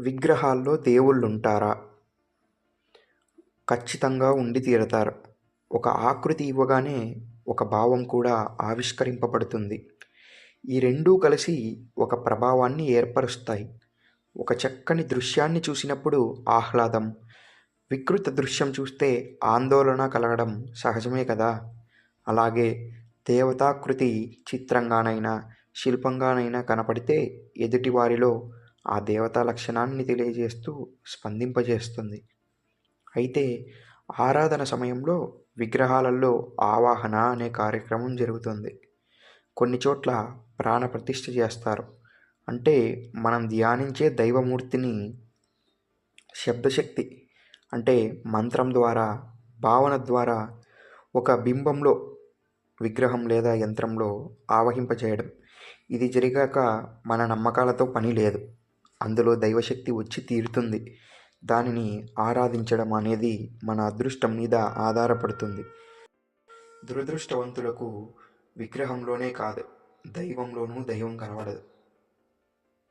విగ్రహాల్లో దేవుళ్ళుంటారా? ఖచ్చితంగా ఉండి తీరతారు. ఒక ఆకృతి ఇవ్వగానే ఒక భావం కూడా ఆవిష్కరింపబడుతుంది. ఈ రెండూ కలిసి ఒక ప్రభావాన్ని ఏర్పరుస్తాయి. ఒక చక్కని దృశ్యాన్ని చూసినప్పుడు ఆహ్లాదం వికృత దృశ్యం చూస్తే ఆందోళన కలగడం సహజమే కదా? అలాగే దేవతాకృతి చిత్రంగానైనా శిల్పంగానైనా కనపడితే ఎదుటివారిలో ఆ దేవతా లక్షణాన్ని తెలియజేస్తూ స్పందింపజేస్తుంది. అయితే ఆరాధన సమయంలో విగ్రహాలలో ఆవాహన అనే కార్యక్రమం జరుగుతుంది. కొన్ని చోట్ల ప్రాణ ప్రతిష్ఠ చేస్తారు. అంటే మనం ధ్యానించే దైవమూర్తిని శబ్దశక్తి అంటే మంత్రం ద్వారా భావన ద్వారా ఒక బింబంలో విగ్రహం లేదా యంత్రంలో ఆవహింపజేయడం. ఇది జరిగాక మన నమ్మకాలతో పని లేదు. అందులో దైవశక్తి వచ్చి తీరుతుంది. దానిని ఆరాధించడం అనేది మన అదృష్టం మీద ఆధారపడుతుంది. దురదృష్టవంతులకు విగ్రహంలోనే కాదు దైవంలోనూ దైవం కనబడదు.